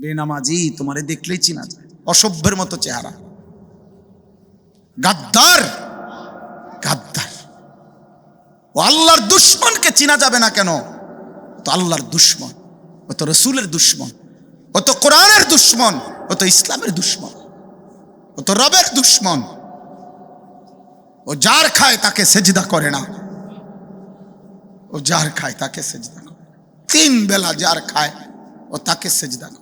বেনামাজি, তোমারে দেখলেই চিনা যায়। অসভ্যের মতো চেহারা। গাদ্দার! গাদ্দার। ও আল্লাহর দুশ্মনকে চিনা যাবে না কেন? তো আল্লাহর দুশ্মন, ও তো রসুলের দুশ্মন, ও তো কোরআনের দুশ্মন, ও তো ইসলামের দুশ্মন, ও তো রবের দুশ্মন। ও যার খায় তাকে সেজদা করে না। ও যার খায় তাকে সেজদা করে তিন বেলা যার খায়, ও তাকে সেজদা করে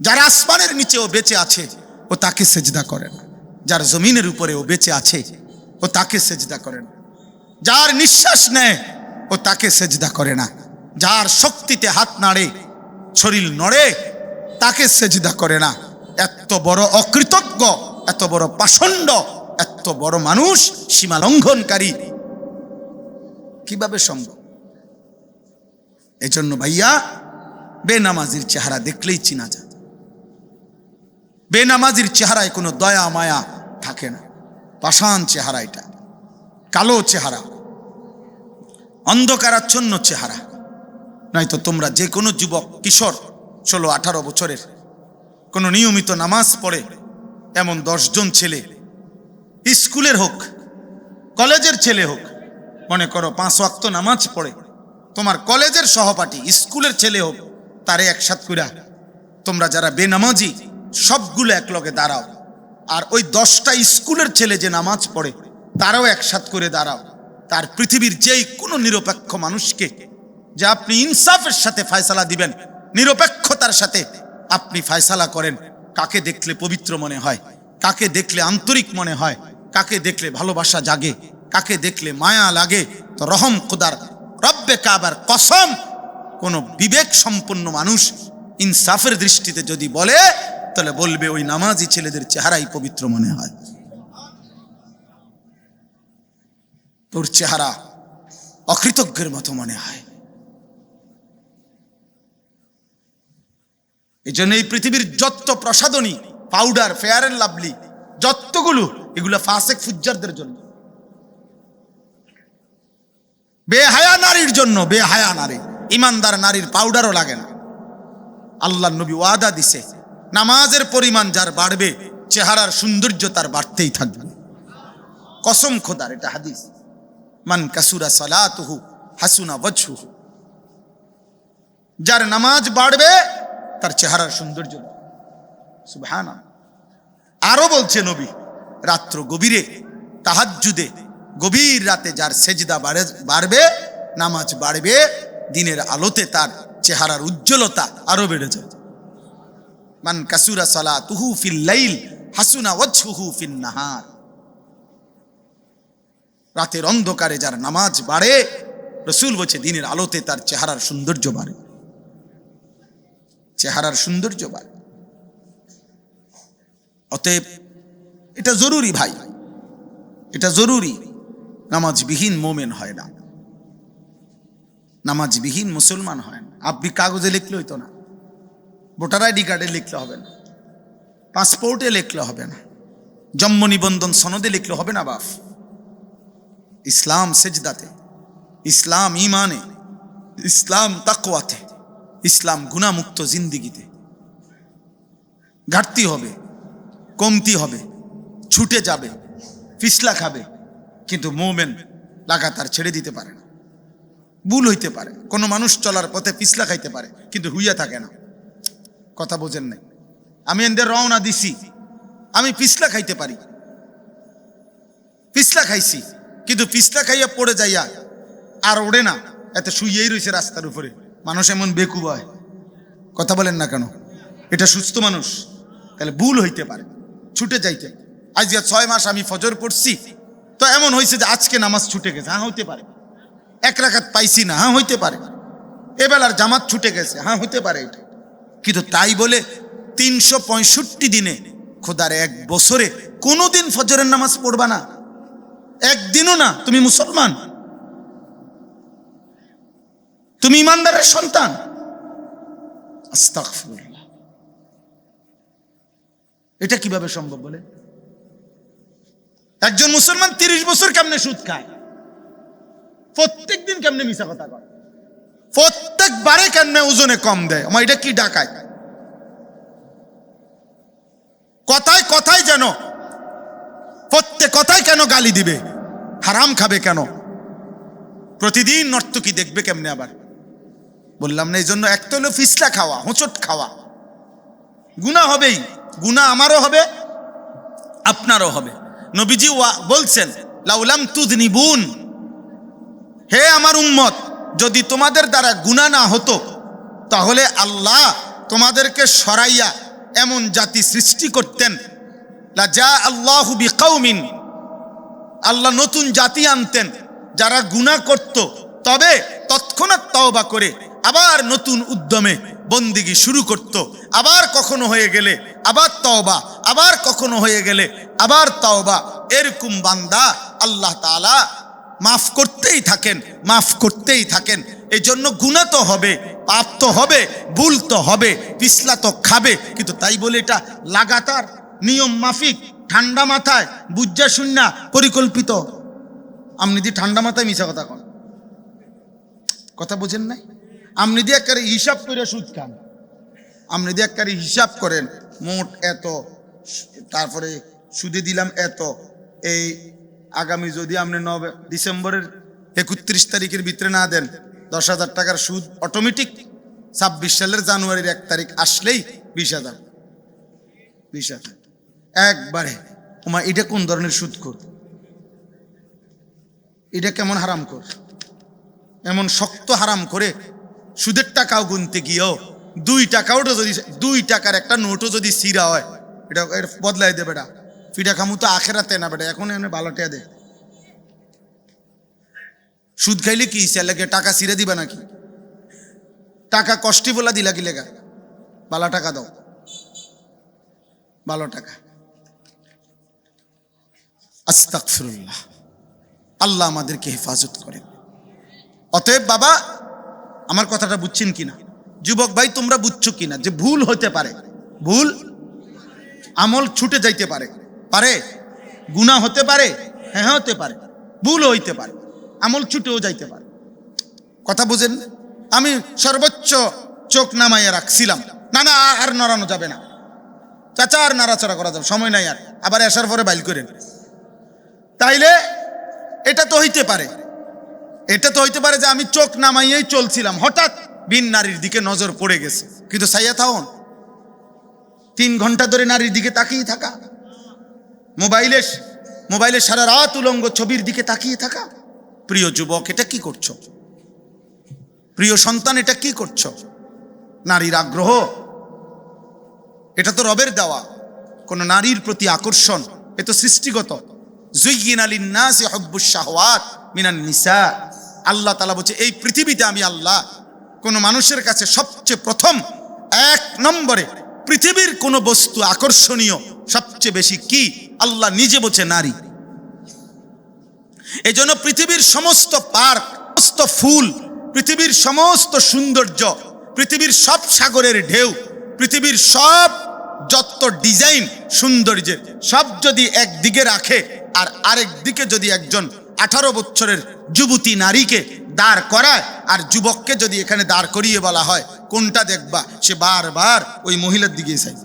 যার আসমানের নিচে ও বেঁচে আছে, ও তাকে সেজদা করে না যার জমিনের উপরে ও বেঁচে আছে, ও তাকে সেজদা করে না যার নিঃশ্বাস নেয়, ও তাকে সেজদা করে না। যার শক্তিতে হাত নাড়ে, শরীর নড়ে, তাকে সেজদা করে না। এত বড় অকৃতজ্ঞ, এত বড় পাষণ্ড, এত বড় মানুষ সীমা লঙ্ঘনকারী কীভাবে সম্ভব? এজন্য ভাইয়া, বেনামাজির চেহারা দেখলেই চিনা যায়। বেনামাজির চেহারায় কোনো দয়া, মায়া থাকে না। পাষাণ চেহারা এটা। কালো চেহারা। অন্ধকারাচ্ছন্ন চেহারা। নয়তো তোমরা যে কোনো যুবক, কিশোর, ষোলো, আঠারো বছরের, কোনো নিয়মিত নামাজ পড়ে এমন দশজন ছেলে। স্কুলের হোক, কলেজের ছেলে হোক, মনে করো পাঁচ ওয়াক্ত নামাজ পড়ে, তোমার কলেজের সহপাঠী, স্কুলের ছেলে হোক, তারে একসাথ কইরা তোমরা যারা বেনামাজি সবগুলো একলগে দাঁড়াও। আর ওই দশটা স্কুলের ছেলে যে নামাজ পড়ে, তারাও একসাথ করে দাঁড়াও। তার পৃথিবীর যেই কোনো নিরপেক্ষ মানুষকে যে আপনি ইনসাফের সাথে ফায়সালা দিবেন, নিরপেক্ষতার সাথে আপনি ফায়সালা করেন, কাকে দেখলে পবিত্র মনে হয়, কাকে দেখলে আন্তরিক মনে হয়, কাকে দেখলে ভালোবাসা জাগে, কাকে দেখলে মায়া লাগে, তো রহম খুদার রব্বে কাবার কসম, কোন বিবেক সম্পন্ন মানুষ ইনসাফের দৃষ্টিতে যদি বলে তাহলে বলবে, ওই নামাজি ছেলেদের চেহারাই পবিত্র মনে হয়। তোর চেহারা অকৃতজ্ঞের মতো মনে হয়। এই জন্য এই পৃথিবীর যত প্রসাদনী পাউডার ফেয়ার অ্যান্ড লাভলি যতগুলো, এগুলো ফাসেক ফুজ্জারদের জন্য। বেহায়া নারীর জন্য, বেহায়া নারী। ইমানদার নারীর পাউডারও লাগে না। আল্লাহ নবী ওয়াদা দিছে নামাজের পরিমাণ যার বাড়বে, চেহারার সৌন্দর্য তার বাড়তেই থাকবে। কসম খোদার, এটা হাদিস। মান কাসুরা সালাতুহু, হাসুনা ওয়াজহুহু। যার নামাজ বাড়বে, তার চেহারার সৌন্দর্য সুবহানা আরও বলছে নবী, রাত্র গভীরে, তাহাজ্জুদে, গভীর রাতে যার সেজদা বাড়ে, বাড়বে, নামাজ বাড়বে, দিনের আলোতে তার চেহারার উজ্জ্বলতা আরও বেড়ে যায় মান কাসুরা সালা তুহু ফিল লাইল, হাসুনা ওয়াজহুহু ফিন নাহার। রাতের অন্ধকারে যার নামাজ বাড়ে, রসুল বলছে, দিনের আলোতে তার চেহারার সৌন্দর্য বাড়ে। চেহারার সৌন্দর্য বাড়ে। অতএব এটা জরুরি ভাই, এটা জরুরি। নামাজবিহীন মোমেন হয় না। নামাজবিহীন মুসলমান হয় না। আপনি কাগজে লিখলে হইতো না। ভোটার আইডি কার্ডে লিখলে হবে না। পাসপোর্টে লিখলে হবে না। জন্ম নিবন্ধন সনদে লিখলে হবে না, বাফ। ইসলাম সেজদাতে, ইসলাম ইমানে ইসলাম তাকওয়াতে, ইসলাম গুণামুক্ত জিন্দিগিতে। ঘাটতি হবে, কমতি হবে, ছুটে যাবে, ফিসলা খাবে, কিন্তু মোমেন লাগাতার ছেড়ে দিতে পারে না। ভুল হইতে পারে। কোনো মানুষ চলার পথে পিছলা খাইতে পারে, কিন্তু হুইয়া থাকে না। কথা বোঝেন নাই। আমি এদের রওনা দিছি। আমি পিছলা খাইতে পারি। পিছলা খাইছি। কিন্তু পিছলা খাইয়া পড়ে যাইয়া আর ওড়ে না। এত শুইয়েই রয়েছে রাস্তার উপরে। মানুষ এমন বেকুব হয়। কথা বলেন না কেন? এটা সুস্থ মানুষ। তাহলে ভুল হইতে পারে। ছুটে যাইতে। আজ ছয় মাস আমি ফজর পড়ছি, তো এমন হয়েছে যে আজকে নামাজ ছুটে গেছে। হ্যাঁ হইতে পারে। এক রাখাত পাইছি না। হ্যাঁ হইতে পারে। এবেলার জামাত ছুটে গেছে। হ্যাঁ হইতে পারে এটা। কিন্তু তাই বলে তিনশো পঁয়ষট্টি দিনে খোদার এক বছরে কোনোদিন ফজরের নামাজ পড়বা না। একদিনও না, তুমি মুসলমান। তুমি ইমানদারের সন্তান। এটা কীভাবে সম্ভব বলে? একজন মুসলমান তিরিশ বছর কেমনে সুদ খায়? প্রত্যেক দিন কেমনে মিশা কথা কয়? প্রত্যেকবারে কেমনে ওজনে কম দেয়? আমার এটা কি ডাকায়? কথায় কথায় যেন, প্রত্যেক কথায় কেন গালি দিবে? হারাম খাবে কেন? প্রতিদিন নর্তকী দেখবে কেমনে আবার? বললাম না এই জন্য এক তো হলো ফিসলা খাওয়া, হোঁচট খাওয়া। গুণা হবেই গুণা আমারও হবে, আপনারও হবে। নবীজি বলছেন, লাউলাম তুদনিবুন, হে আমার উম্মত যদি তোমাদের দ্বারা গুণা না হতো, তাহলে আল্লাহ তোমাদেরকে সরাইয়া এমন জাতি সৃষ্টি করতেন। যা আল্লাহ বিকাউমিন আল্লাহ নতুন জাতি আনতেন, যারা গুণা করত। তবে তৎক্ষণাৎ তওবা করে আবার নতুন উদ্যমে বন্দিগি শুরু করত। আবার কখনো হয়ে গেলে আবার তওবা, আবার কখনো হয়ে গেলে আবার তওবা। এরকম বান্দা আল্লাহ তাআলা মাফ করতেই থাকেন, মাফ করতেই থাকেন। এই জন্য গুণা তো হবে, পাপ তো হবে, ভুল তো হবে, পিছলা তো খাবে। কিন্তু তাই বলে এটা লাগাতার নিয়ম মাফিক, ঠান্ডা মাথায়, বুঝা শূন্য পরিকল্পিত। আপনি দি ঠান্ডা মাথায় মিশা কথা কন। কথা বোঝেন নাই? আপনি দিয়ে একবারে হিসাব করে সুদ খান। আপনি দিয়ে একবারে হিসাব করেন, মোট এত, তারপরে সুদে দিলাম এত, এই আগামী যদি আপনি নব ডিসেম্বরের একত্রিশ তারিখের ভিতরে না দেন, দশ হাজার টাকার সুদ অটোমেটিক ছাব্বিশ সালের জানুয়ারির এক তারিখ আসলেই বিশ হাজার। বিশ হাজার। একবারে। ওমা, এটা কোন ধরনের সুদ কর? এটা কেমন হারাম কর? এমন শক্ত হারাম করে সুদের টাকাও গুনতে গিয়েও দুই টাকাও যদি দুই টাকার একটা নোটও যদি সিরা হয়, এটা এটা বদলাই দেবে বেটা। ফিটা খামু তো আখেরাতে না বেটা এখন এমনি ভালোটিয়া দে। সুদ খাইলে কি লাগে? টাকা সিরে দিবা নাকি? টাকা কষ্টি বলা দিলা কি লেগা? বালা টাকা দাও। ভালো টাকা। আস্তাকফিরুল্লাহ আল্লাহ আমাদেরকে হেফাজত করেন। অতএব বাবা, আমার কথাটা বুঝছেন কিনা? যুবক ভাই, তোমরা বুঝছ কিনা যে ভুল হতে পারে? ভুল আমল ছুটে যাইতে পারে। পারে? গুণা হতে পারে হ্যাঁ হতে পারে, ভুল হইতে পারে, আমল ছুটেও যাইতে পারে। কথা বুঝেন? আমি সর্বোচ্চ চোখ নামাইয়া রাখছিলাম। না না, আর নড়ানো যাবে না। চাচা, আর নাড়াচাড়া করা যাবে সময় নাই আর। আবার আসার পরে বাইল করেন। তাইলে এটা তো হইতে পারে। এটা তো হইতে পারে যে আমি চোখ নামাইয়েই চলছিলাম। হঠাৎ বিন নারীর দিকে নজর পড়ে গেছে। কিন্তু সাইয়া থাউন, তিন ঘণ্টা ধরে নারীর দিকে তাকিয়ে থাকা। মোবাইলে মোবাইলে সারা রাত উলঙ্গ ছবির দিকে তাকিয়ে থাকা। প্রিয় যুবক, এটা কি করছ? প্রিয় সন্তান, এটা কি করছ? নারীর আগ্রহ, এটা তো রবের দেওয়া। কোন নারীর প্রতি আকর্ষণ, এ তো সৃষ্টিগত। মিনান নিসা। আল্লাহ তালা বলছে, এই পৃথিবীতে আমি আল্লাহ। কোন মানুষের কাছে সবচেয়ে প্রথম, এক নম্বরে পৃথিবীর কোন বস্তু আকর্ষণীয় সবচেয়ে বেশি কি? আল্লাহ নিজে বলছে নারী। এই জন্য পৃথিবীর সমস্ত পার্ক, সমস্ত ফুল, পৃথিবীর সমস্ত সৌন্দর্য, পৃথিবীর সব সাগরের ঢেউ, পৃথিবীর সব যত ডিজাইন সৌন্দর্যের, সব যদি একদিকে রাখে আর আরেক দিকে যদি একজন আঠারো বছরের যুবতী নারীকে দাঁড় করায় আর যুবককে যদি এখানে দাঁড় করিয়ে বলা হয়, কোনটা দেখবা? সে বারবার ওই মহিলার দিকে চাইবে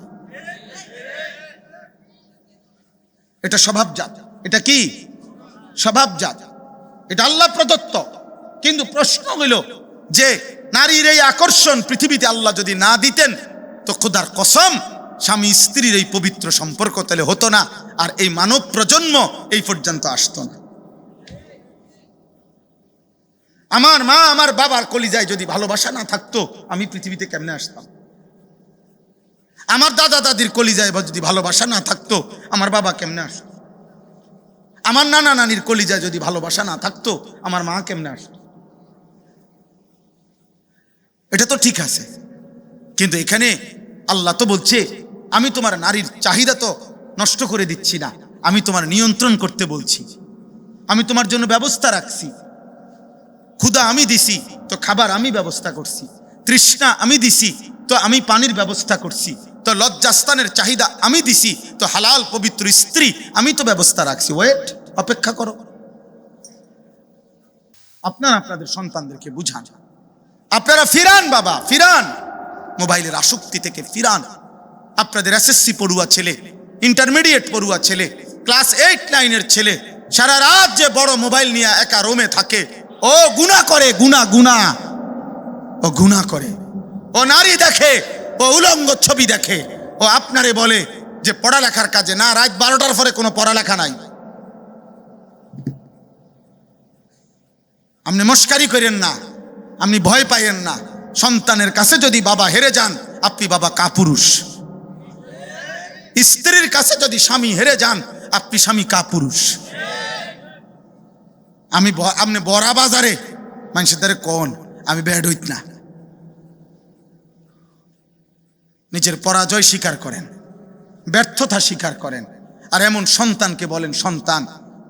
এটা স্বভাবজাত। এটা কি? স্বভাবজাত। এটা আল্লাহ প্রদত্ত। কিন্তু প্রশ্ন হইল যে নারীর এই আকর্ষণ পৃথিবীতে আল্লাহ যদি না দিতেন, তো খোদার কসম, স্বামী স্ত্রীর এই পবিত্র সম্পর্ক তাহলে হতো না, আর এই মানব প্রজন্ম এই পর্যন্ত আসতো না। আমার মা, আমার বাবার কলিজায় যদি ভালোবাসা না থাকতো, আমি পৃথিবীতে কেমনে আসতাম? আমার দাদা দাদির কলিজায় যদি ভালোবাসা না থাকতো, আমার বাবা কেমনে আসতো? আমার নানা নানির কলিজায় যদি ভালোবাসা না থাকতো, আমার মা কেমনে আসতো? এটা তো ঠিক আছে। কিন্তু এখানে আল্লাহ তো বলছে, আমি তোমার নারীর চাহিদা তো নষ্ট করে দিচ্ছি না, আমি তোমার নিয়ন্ত্রণ করতে বলছি। আমি তোমার জন্য ব্যবস্থা রাখছি। ক্ষুদা আমি দিছি, তো খাবার আমি ব্যবস্থা করছি। তৃষ্ণা আমি দিছি, তো আমি পানির ব্যবস্থা করছি। তো লজ্জাস্থানের চাহিদা আমি দিছি, তো হালাল পবিত্র স্ত্রী আমি তো ব্যবস্থা রাখছি। ওয়েট অপেক্ষা করো। আপনারা আপনাদের সন্তানদেরকে বুঝান। আপনারা ফিরান, বাবা, ফিরান। মোবাইলের আসক্তি থেকে ফিরান। আপনাদের এসএসসি পড়ুয়া ছেলে ইন্টারমিডিয়েট পড়ুয়া ছেলে ক্লাস এইট নাইনের ছেলে, সারা রাত যে বড় মোবাইল নিয়ে একা রোমে থাকে, ও গুণা করে, গুণা গুণা। ও গুণা করে। ও নারী দেখে ও উলঙ্গ ছবি দেখে। ও আপনারে বলে যে পড়ালেখার কাজে। না, রাত বারোটার পরে কোনো পড়ালেখা নাই। আপনি মস্কারি করেন না। আপনি ভয় পাইয়েন না। সন্তানের কাছে যদি বাবা হেরে যান, আপনি বাবা কাপুরুষ। স্ত্রীর কাছে যদি স্বামী হেরে যান, আপনি স্বামী কাপুরুষ। আমি আপনি বড়া বাজারে, মানুষের দ্বারে কোন? আমি বেড হইত না। নিজের পরাজয় স্বীকার করেন, ব্যর্থতা স্বীকার করেন, আর এমন সন্তানকে বলেন, সন্তান,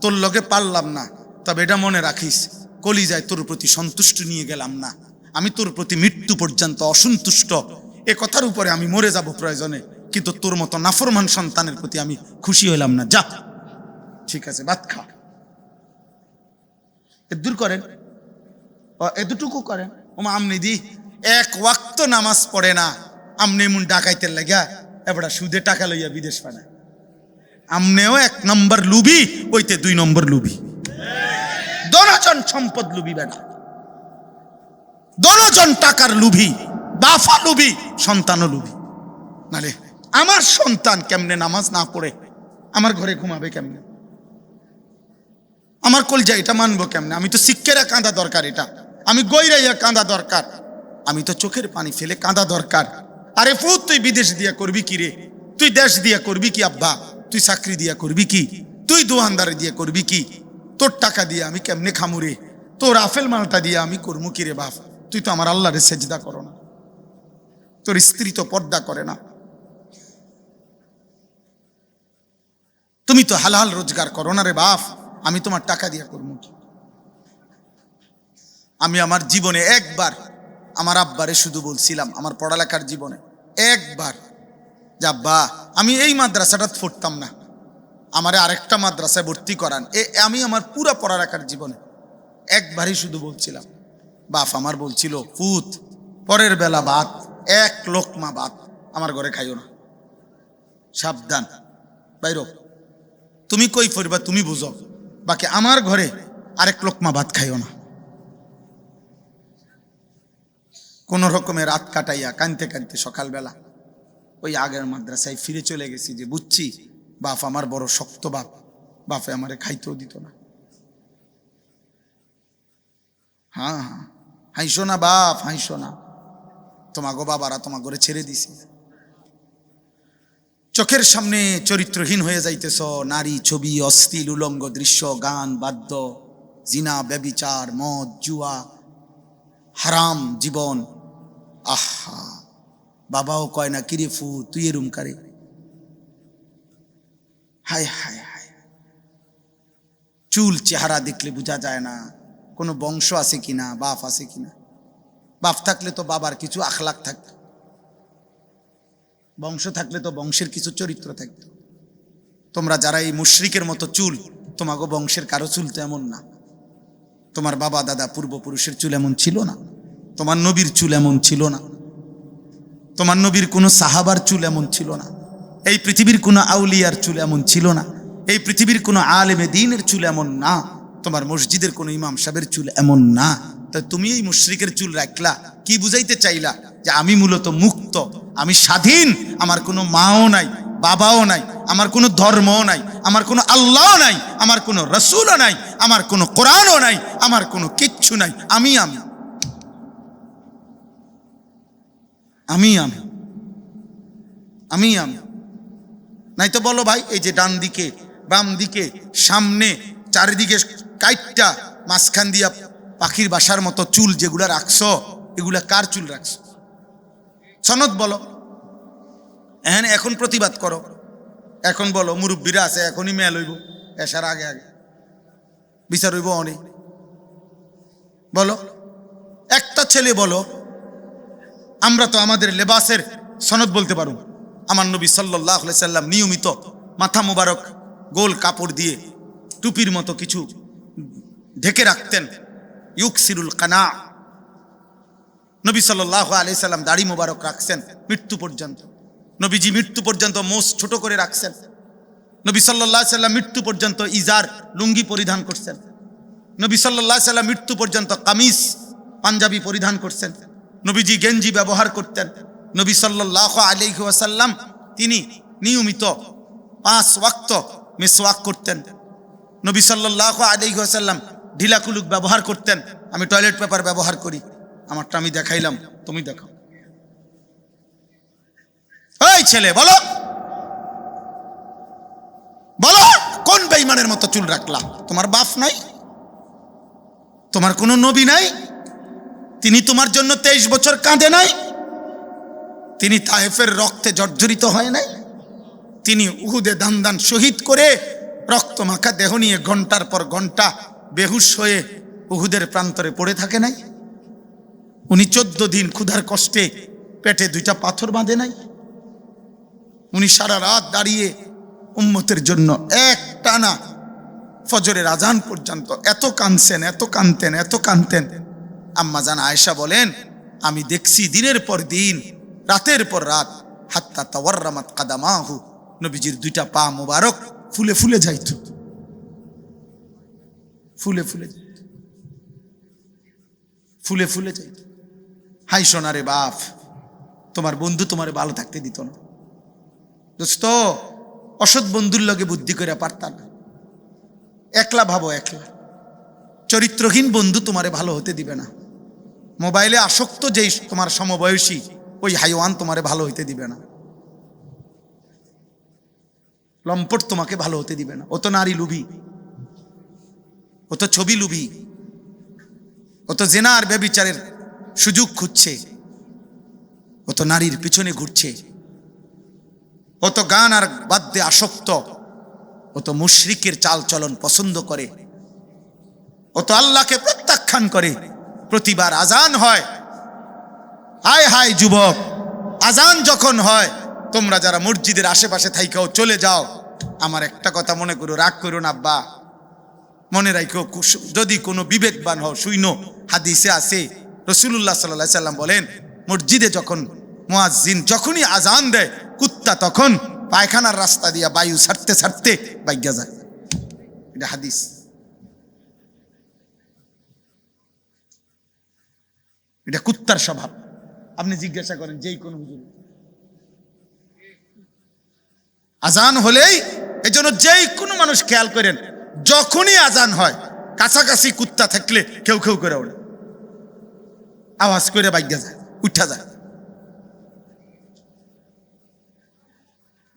তোর লগে পারলাম না, তবে এটা মনে রাখিস, কলিজায় তোর প্রতি সন্তুষ্ট নিয়ে গেলাম না, আমি তোর প্রতি মৃত্যু পর্যন্ত অসন্তুষ্ট, এ কথার উপরে আমি মরে যাব প্রয়োজনে, কিন্তু তোর মতো নাফরমান সন্তানের প্রতি আমি খুশি হইলাম না। যা, ঠিক আছে ভাত খা। দূর করেন এতটুকু করেন। ওমা আমনি দি, এক ওয়াক্ত নামাজ পড়ে না আমনে এমন ডাকাইতে লাগা এবার সুদে টাকা লইয়া বিদেশ পানা। আমনেও এক নম্বর লুবি, ওইতে দুই নম্বর লুবি। দনজন সম্পদ লুবি বেটা দনজন টাকার লুভি বাফা লুবি, সন্তানও লুবি। নালে আমার সন্তান কেমনে নামাজ না পড়ে? আমার ঘরে ঘুমাবে কেমনে? আমার কলজা এটা মানবো কেমনে? আমি তো শিক্ষেরা কাঁদা দরকার এটা। আমি গৈরাইয়া কাঁদা দরকার। আমি তো চোখের পানি ফেলে কাঁদা দরকার। আরে ফুত, তুই বিদেশ দিয়া করবি কি রে? তুই দেশ দিয়া করবি কি, আব্বা? তুই চাকরি দিয়া করবি কি? তুই দোয়ানদারি দিয়া করবি কি? তোর টাকা দিয়ে আমি কেমনে খামুরে তোর আফেল মালটা দিয়ে আমি করব কি রে বাপ? তুই তো আমার আল্লাহরে সেজদা করো না। তোর স্ত্রী তো পর্দা করে না। তুমি তো হালাল রোজগার করো না রে বাপ। আমি তোমার টাকা দিয়া করব কি? আমি আমার জীবনে একবার আমার আব্বারে শুধু বলছিলাম, আমার পড়ালেখার জীবনে। একবার। যা আব্বা আমি এই মাদ্রাসাটা ফুটতাম না। আমারে আরেকটা মাদ্রাসায় ভর্তি করান। এ, আমি আমার পুরা পড়ালেখার জীবনে একবারই শুধু বলছিলাম, বাপ আমার বলছিল, পুত, পরের বেলা ভাত, এক লোকমা ভাত আমার ঘরে খাইও না। সাবধান। বাইর, তুমি কই ফরবা তুমি বুঝো। বাকি আমার ঘরে আরেক লোকমা ভাত খাইও না। কোন রকমের রাত কাটাইয়া কানতে কানতে সকালবেলা ওই আগের মাদ্রাসায় ফিরে চলে গেছি যে, বুঝছি, বাপ আমার বড় শক্ত বাপ। বাপে আমারে খাইতেও দিত না। হ্যাঁ হ্যাঁ। হাইসো না বাপ, হাইসো না। তোমাগো বাবারা তোমার ঘরে ছেড়ে দিছি। চোখের সামনে চরিত্রহীন হয়ে যাইতেছ, নারী ছবি অস্থিল উলঙ্গ দৃশ্য, গান, বাদ্য, জিনা, ব্যবিচার, মদ, জুয়া, হারাম জীবন। আহা, বাবাও কয় না, কিরে ফু, তুই এরুম কারে? হায় হায় হায়। চুল চেহারা দেখলে বোঝা যায় না, কোনো বংশ আছে কিনা বাপ আছে কিনা বাপ থাকলে তো বাবার কিছু আখলাক থাকত। বংশ থাকলে তো বংশের কিছু চরিত্র থাকতো। তোমরা যারা এই মুশ্রিকের মতো চুল, তোমাগো বংশের কারও চুল তো এমন না। তোমার বাবা, দাদা, পূর্বপুরুষের চুল এমন ছিল না। তোমার নবীর চুল এমন ছিল না। তোমার নবীর কোনো সাহাবার চুল এমন ছিল না। এই পৃথিবীর কোনো আউলিয়ার চুল এমন ছিল না। এই পৃথিবীর কোনো আলেমে দিনের চুল এমন না। তোমার মসজিদের কোনো ইমাম সাহেবের চুল এমন না। তা তুমি এই মুশরিকের চুল রাখলা, কি বুঝাইতে চাইলা যে আমি মূলত মুক্ত, আমি স্বাধীন, আমার কোনো মাও নাই, বাবাও নাই, আমার কোনো ধর্মও নাই, আমার কোনো আল্লাহও নাই, আমার কোনো রসুলও নাই, আমার কোনো কোরআনও নাই, আমার কোনো কিচ্ছু নাই, আমি আমি। আমি আমি। আমি আমি। নাই তো বলো ভাই, এই যে ডান দিকে, বাম দিকে, সামনে, চারিদিকে কাইটটা, মাঝখান দিয়া পাখির বাসার মতো চুল যেগুলা রাখছো, এগুলা কার চুল রাখছো? সনদ বলো। হ্যাঁ এখন প্রতিবাদ করো। এখন বলো, মুরব্বীরা আছে, এখনই মেল হইব, এসার আগে আগে। বিচার হইব অনেক। বলো, একটা ছেলে বলো আমরা তো আমাদের লেবাসের সনদ বলতে পারো। আমার নবী সাল্লাহ সাল্লাম নিয়মিত মাথা মোবারক, গোল কাপড় দিয়ে টুপির মতো কিছু ঢেকে রাখতেন। ইউক ইউকসিরুল কানা। নবী সাল্লাহ আলি সাল্লাম দাড়ি মোবারক রাখছেন মৃত্যু পর্যন্ত। নবীজি মৃত্যু পর্যন্ত মোষ ছোট করে রাখছেন। নবী সাল্লাহ সাল্লাম মৃত্যু পর্যন্ত ইজার লুঙ্গি পরিধান করছেন। নবী সাল্লাহ সাল্লাম মৃত্যু পর্যন্ত কামিজ, পাঞ্জাবি পরিধান করছেন। নবীজি গেঞ্জি ব্যবহার করতেন। নবী সাল্লাহ আলাইহি ওয়াসাল্লাম তিনি নিয়মিত পাঁচ ওয়াক্ত মেসওয়াক করতেন। নবী সাল্লাহ আলাইহি ওয়াসাল্লাম ঢিলা কুলুক ব্যবহার করতেন। আমি টয়লেট পেপার ব্যবহার করি। আমারটা আমি দেখাইলাম, তুমি দেখো ওই ছেলে, বলো। বলো, কোন বেইমানের মতো চুল রাখলা তোমার বাপ নাই? তোমার কোনো নবী নাই? তিনি তোমার জন্য তেইশ বছর কাঁদে নাই? তিনি তাহেফের রক্তে জর্জরিত হয় নাই? তিনি উহুদে দান দান শহীদ করে রক্ত মাখা দেহ নিয়ে ঘণ্টার পর ঘণ্টা বেহুশ হয়ে উহুদের প্রান্তরে পড়ে থাকে নাই? উনি চোদ্দ দিন ক্ষুধার কষ্টে পেটে দুইটা পাথর বাঁধে নাই? উনি সারা রাত দাঁড়িয়ে উম্মতের জন্য এক টানা ফজরের আজান পর্যন্ত এত কানছেন এত কানতেন এত কানতেন আম্মা জান আয়েশা বলেন, আমি দেখছি দিনের পর দিন, রাতের পর রাত, হাত্তা তাওয়ার্রামাত কাদামাহু, নবীজির দুইটা পা মোবারক ফুলে ফুলে যাইত। ফুলে ফুলে ফুলে ফুলে যাইত। হাই সোনারে বাপ, তোমার বন্ধু তোমারে ভালো থাকতে দিত না। দোস্ত, অসৎ বন্ধুর লগে বুদ্ধি করে পারতাম না। একলা ভাবো একলা। চরিত্রহীন বন্ধু তোমারে ভালো হতে দিবে না। মোবাইলে আসক্ত যেই তোমার সমবয়সী, ওই হাইওয়ান তোমারে ভালো হইতে দিবে না। লম্পট তোমাকে ভালো হতে দিবে না। ও তো নারী লুবি। ও তো ছবি লুবি। ও তো জেনা ব্যবিচারের সুযোগ খুঁজছে। ও তো নারীর পিছনে ঘুরছে। ও তো গান আর বাদ্যে আসক্ত। ও তো মুশরিকের চাল চলন পছন্দ করে। ও তো আল্লাহকে প্রত্যাখ্যান করে। প্রতিবার আজান হয়। হায় হায় যুবক, আজান যখন হয়, তোমরা যারা মসজিদের আশেপাশে থাইকাও চলে যাও, আমার একটা কথা মনে করো, রাগ করো না আব্বা। মনে রাখো যদি কোনো বিবেকবান হও, শুইন, হাদিসে আছে রসুল্লাহ সাল্লাহ সাল্লাম বলেন, মসজিদে যখন মুয়াজ্জিন যখনই আজান দেয়, কুত্তা তখন পায়খানার রাস্তা দিয়া বায়ু ছাড়তে ছাড়তে বাইজ্ঞা যায়। এটা হাদিস। এটা কুত্তার স্বভাব। আপনি জিজ্ঞাসা করেন, যেই কোনো হুজুর। আজান হলেই এই জন্য যেই কোনো মানুষ খেয়াল করেন, যখনই আজান হয়, কাছাকাছি কুত্তা থাকলে কেউ কেউ করে ওঠে আওয়াজ করে বাইজ্ঞা যায়, উঠা যায়।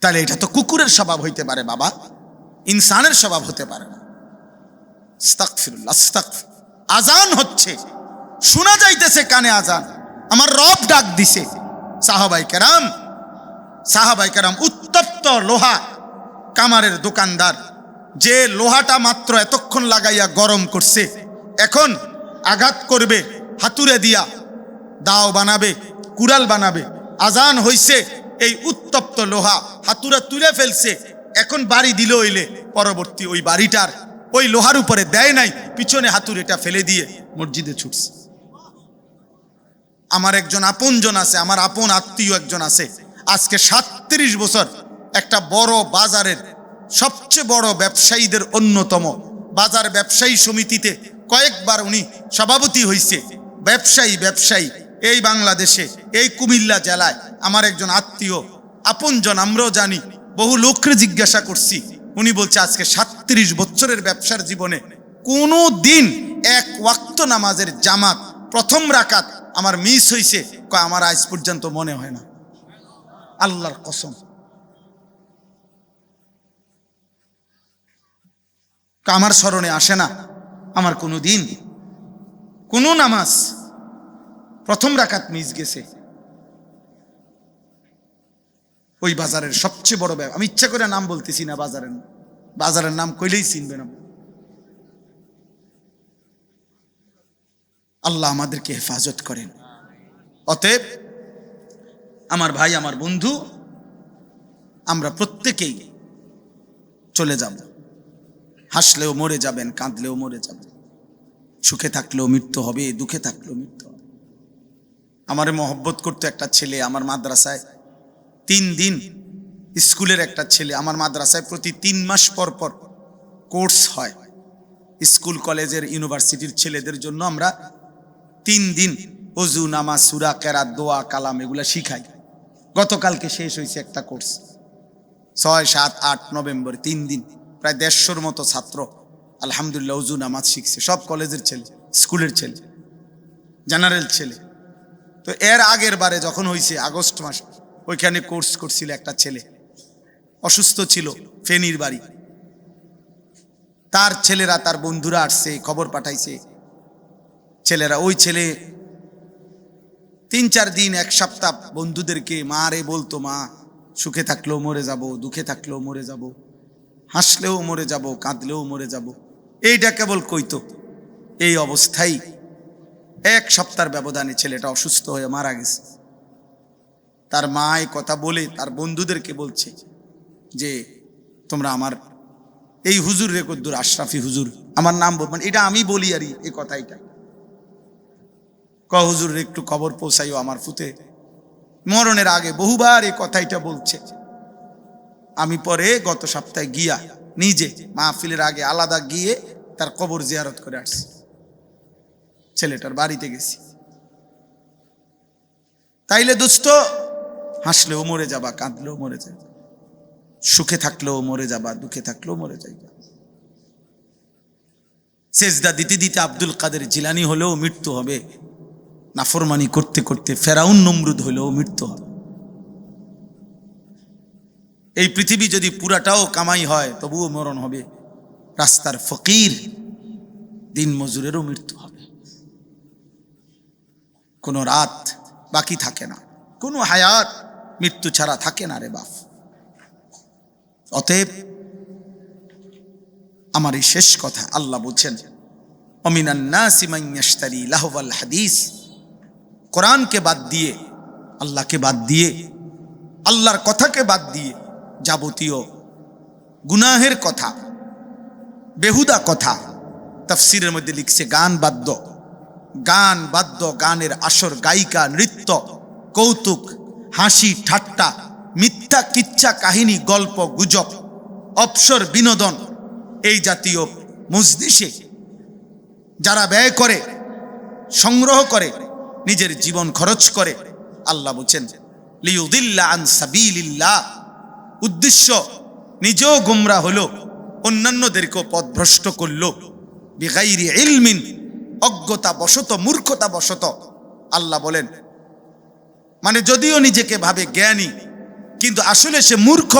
তাহলে এটা তো কুকুরের স্বভাব হইতে পারে, বাবা। ইনসানের স্বভাব হতে পারে না। আজান হচ্ছে। শোনা যাইতেছে কানে আজান। আমার রব ডাক দিছে। সাহাবাই কেরাম সাহাবাই কেরাম উত্তপ্ত লোহা কামারের দোকানদার, যে লোহাটা মাত্র এতক্ষণ লাগাইয়া গরম করছে, এখন আঘাত করবে, হাতুড়ে দিয়া, দাও বানাবে, কুড়াল বানাবে। আজান হইছে, এই উত্তপ্ত লোহা হাতুরা তুলে ফেলছে। এখন বাড়ি দিল হইলে, পরবর্তী ওই বাড়িটার, ওই লোহার উপরে দেয় নাই, পিছনে হাতুড়িটা ফেলে দিয়ে মসজিদে ছুটছে। আমার একজন আপনজন আছে, আমার আপন আত্মীয় একজন আছে। আজকে সাতত্রিশ বছর একটা বড় বাজারের সবচেয়ে বড় ব্যবসায়ীদের অন্যতম বাজার ব্যবসায়ী সমিতিতে কয়েকবার উনি সভাপতি হয়েছে ব্যবসায়ী ব্যবসায়ী, এই বাংলাদেশে, এই কুমিল্লা জেলায় আমার একজন আত্মীয়, আপনজন, আমরাও জানি, বহু লোককে জিজ্ঞাসা করছি। উনি বলছে, আজকে সাতত্রিশ বছরের ব্যবসার জীবনে কোনো দিন এক ওয়াক্ত নামাজের জামাত প্রথম রাকাত আমার মিস হইছে, কয়, আমার আজ পর্যন্ত মনে হয় না। আল্লাহর কসম। আমার স্মরণে আসে না। আমার কোনো দিন, কোনো নামাজ প্রথম রাকাত মিস গেছে। ওই বাজারের সবচেয়ে বড় ব্যবসা আমি ইচ্ছা করে নাম বলতেছি না বাজারের বাজারের নাম কইলেই চিনবে না। আল্লাহ আমাদেরকে হেফাজত করেন। অতএব আমার ভাই, আমার বন্ধু, আমরা প্রত্যেকেই চলে যাব। হাসলেও মরে যাবেন, কাঁদলেও মরে যাবেন। সুখে থাকলেও মৃত্যু হবে, দুঃখে থাকলেও মৃত্যু হবে। আমারে মহব্বত করতো একটা ছেলে আমার মাদ্রাসায়। তিন দিন স্কুলের একটা ছেলে আমার মাদ্রাসায় প্রতি তিন মাস পর পর কোর্স হয়। স্কুল, কলেজের, ইউনিভার্সিটির ছেলেদের জন্য আমরা তিন দিন অজু নামা সুরা, কেরাত, দোয়া, কালাম এগুলা শিখাই। গতকালকে শেষ হয়েছে একটা কোর্স। ছয়, সাত, আট নভেম্বর, তিন দিন। প্রায় দেড়শোর মতো ছাত্র আলহামদুলিল্লাহ অজু, নামাজ শিখছে। সব কলেজের ছেলে, স্কুলের ছেলে, জেনারেল ছেলে। তো এর আগের বারে যখন হয়েছে আগস্ট মাস, ওইখানে কোর্স করছিল একটা ছেলে। অসুস্থ ছিল, ফেনীর বাড়ি। তার ছেলেরা, তার বন্ধুরা আসছে, খবর পাঠাইছে। ছেলেরা, ওই ছেলে তিন চার দিন, এক সপ্তাহ বন্ধুদেরকে, মা রে বলতো মা, সুখে থাকলেও মরে যাব, দুঃখে থাকলেও মরে যাব, হাসলেও মরে যাব, কাঁদলেও মরে যাব, এইটা কেবল কইতো এই অবস্থায় এক সপ্তাহের ব্যবধানে ছেলেটা অসুস্থ হয়ে মারা গেছে। তার মা কথা বলে, তার বন্ধুদেরকে বলছে যে, তোমরা আমার, এই হুজুর রে কদ্দুর, আশরাফি হুজুর, আমার নাম মানে এটা আমি বলি আর এই কথা, এটা। হুজুর রে একটু খবর পৌঁছাইও আমার ফুতে। মরণের আগে বহুবার এই কথাইটা বলছে। আমি পরে গত সপ্তাহে গিয়া নিজে মাহফিলের আগে আলাদা গিয়ে তার কবর জিয়ারত করে আসছি। ছেলেটার বাড়িতে গেছি। তাইলে দোস্ত, হাসলেও মরে যাবা, কাঁদলেও মরে যাবা, সুখে থাকলেও মরে যাবা, দুঃখে থাকলেও মরে যাইবা। সেজদা দিতে দিতে আব্দুল কাদের জিলানি হলেও মৃত্যু হবে। নাফরমানি করতে করতে ফেরাউন নমরুদ হলেও মৃত্যু হবে। এই পৃথিবী যদি পুরাটাও কামাই হয়, তবুও মরণ হবে। রাস্তার ফকির দিন মজুরেরও মৃত্যু হবে। কোনো রাত বাকি থাকে না। কোনো হায়াত মৃত্যু ছাড়া থাকে না রে বাপ। অতএব আমার এই শেষ কথা আল্লাহ বলছেন অমিনান্নাসিমাইয়াস্তারি লাহওয়াল হাদিস। কোরআনকে বাদ দিয়ে, আল্লাহকে বাদ দিয়ে, আল্লাহর কথাকে বাদ দিয়ে যাবতীয় গুনাহের কথা, বেহুদা কথা তফসিরের মধ্যে লিখছে, গান বাদ্য গান বাদ্য, গানের আসর, গায়িকা, নৃত্য, কৌতুক, হাসি, ঠাট্টা, মিথ্যা, কিচ্ছা, কাহিনী, গল্প, গুজব অপসর বিনোদন, এই জাতীয় মজলিসে যারা ব্যয় করে, সংগ্রহ করে নিজের জীবন খরচ করে। আল্লাহ বলছেন লিউদিল্লা আন সাবিলিল্লাহ। উদ্দেশ্য, নিজেও গোমরা হলো, অন্যান্যদেরকেও পথভ্রষ্ট করল। বিগাইরি ইলমিন অজ্ঞতা বশত মূর্খতা বশত আল্লাহ বলেন মানে যদিও নিজেকে ভাবে জ্ঞানী, কিন্তু আসলে সে মূর্খ,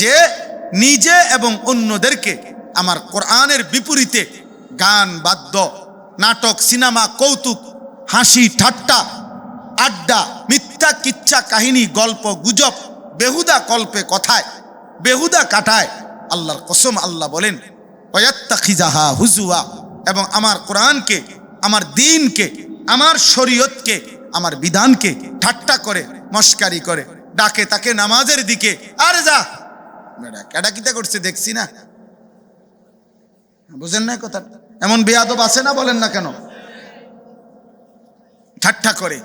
যে নিজে এবং অন্যদেরকে আমার কোরআনের বিপরীতে গান, বাদ্য, নাটক, সিনেমা, কৌতুক হাসি, ঠাট্টা, আড্ডা, মিথ্যা, কিচ্ছা, কাহিনী, গল্প, গুজব, বেহুদা কল্পে কথায়, বেহুদা কাটায়, আল্লাহর কসম আল্লাহ বলেন অয়াত্তাখিজাহা হুজুয়া এবং আমার কোরআনকে, আমার দিনকে, আমার শরীয়তকে, আমার বিধানকে ঠাট্টা করে, মস্কারি করে, ডাকে তাকে নামাজের দিকে, আরে যা! ক্যাডাকিতা করছে, দেখছি না। বুঝেন না কথা এমন বেয়াদব আছে না বলেন না কেন? ঠাট্টা করে।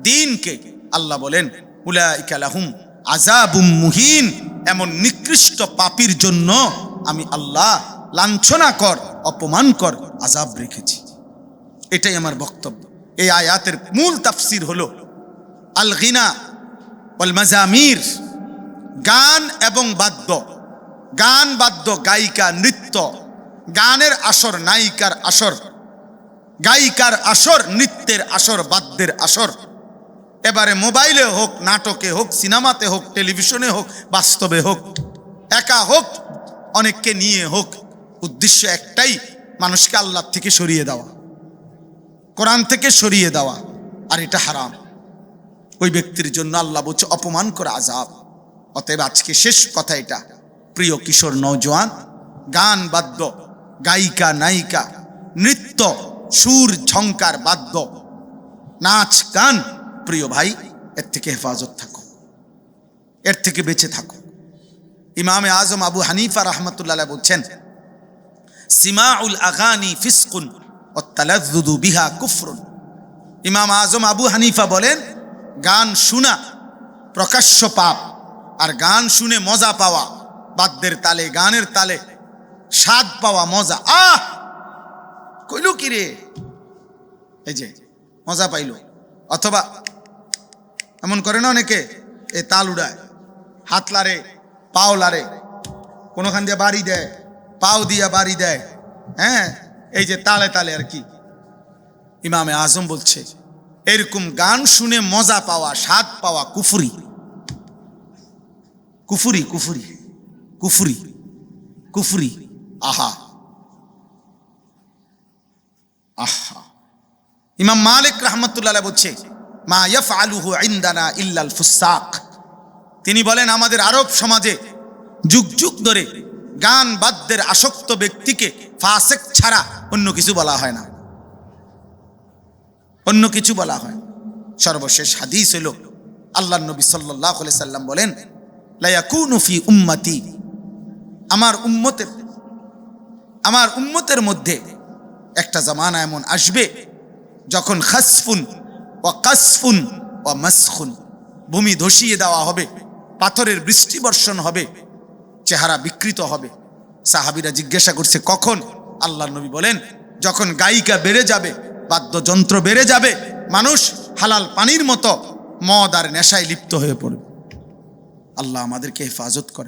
দিনকে আল্লাহ বলেন উলাইকালাহুম আজাবুম মুহিন, এমন নিকৃষ্ট পাপির জন্য আমি আল্লাহ লাঞ্ছনা কর, অপমান কর আজাব রেখেছি। এটাই আমার বক্তব্য। এই আয়াতের মূল তাফসির হল আল গিনা ওয়াল মাজামির গান এবং বাদ্য। গান, বাদ্য, গায়িকা, নৃত্য। গানের আসর, নায়িকার আসর। গায়িকার আসর, নৃত্যের আসর, বাদ্যের আসর। এবারে মোবাইলে হোক, নাটকে হোক, সিনেমাতে হোক, টেলিভিশনে হোক, বাস্তবে হোক, একা হোক, অনেককে নিয়ে হোক, উদ্দেশ্য একটাই, মানুষকে আল্লাহ থেকে সরিয়ে দেওয়া। কোরআন থেকে সরিয়ে দেওয়া, আর এটা হারাম। ওই ব্যক্তির জন্য আল্লাহ বলছে, অপমান করে আজাব অতএব আজকে শেষ কথা এটা। প্রিয় কিশোর নৌজওয়ান গান, বাদ্য, গায়িকা, নায়িকা, নৃত্য সুর ঝঙ্কার বাদ্য, নাচ, গান, প্রিয় ভাই, এর থেকে হেফাজত থাকো। এর থেকে বেঁচে থাকো। ইমামে আজম আবু হানিফা রহমতুল্লাহ বলছেন, সিমাউল আগানি ফিসকুন তালাদুদু বিহা কুফরুন। ইমাম আজম আবু হানিফা বলেন, গান শোনা প্রকাশ্য পাপ, আর গান শুনে মজা পাওয়া, বাদ্যের তালে, গানের তালে স্বাদ পাওয়া মজা। আহ! কইল কি রে? এই যে, মজা পাইল। অথবা, এমন করে না অনেকে, এ তাল উড়ায়, হাত লারে পাও লারে কোনোখান দিয়ে বাড়ি দেয়, পাও দিয়া বাড়ি দেয় হ্যাঁ? এই যে তালে তালে আর কি। ইমামে আজম বলছে, এরকম গান শুনে মজা পাওয়া, স্বাদ পাওয়া কুফুরি। কুফুরি কুফুরি কুফুরি কুফুরি, আহা। আহা। ইমাম মালিক রহমতুল্লাহ বলছে, মা ইয়ফ আলুহু ইন্দানা ইল্লাল ফুসাক। তিনি বলেন, আমাদের আরব সমাজে যুগ যুগ ধরে গান বাদ্যের আসক্ত ব্যক্তিকে ফাসেক ছাড়া অন্য কিছু বলা হয় না। অন্য কিছু বলা হয় সর্বশেষ হাদিস হইল আল্লাহ নবী সাল্লাহ সাল্লাম বলেন লায়াকুনু ফি উম্মতি। আমার উম্মতের আমার উম্মতের মধ্যে একটা জামানা এমন আসবে যখন খাসফুন ও কাসফুন ও মাসখুন। ভূমি ধসিয়ে দেওয়া হবে, পাথরের বৃষ্টি বর্ষণ হবে, চেহারা বিকৃত হবে। সাহাবিরা জিজ্ঞাসা করছে, কখন? আল্লাহ নবী বলেন, যখন গায়িকা বেড়ে যাবে, বাদ্যযন্ত্র বেড়ে যাবে, মানুষ হালাল পানির মতো মদ আর নেশায় লিপ্ত হয়ে পড়বে। আল্লাহ আমাদেরকে হেফাজত করে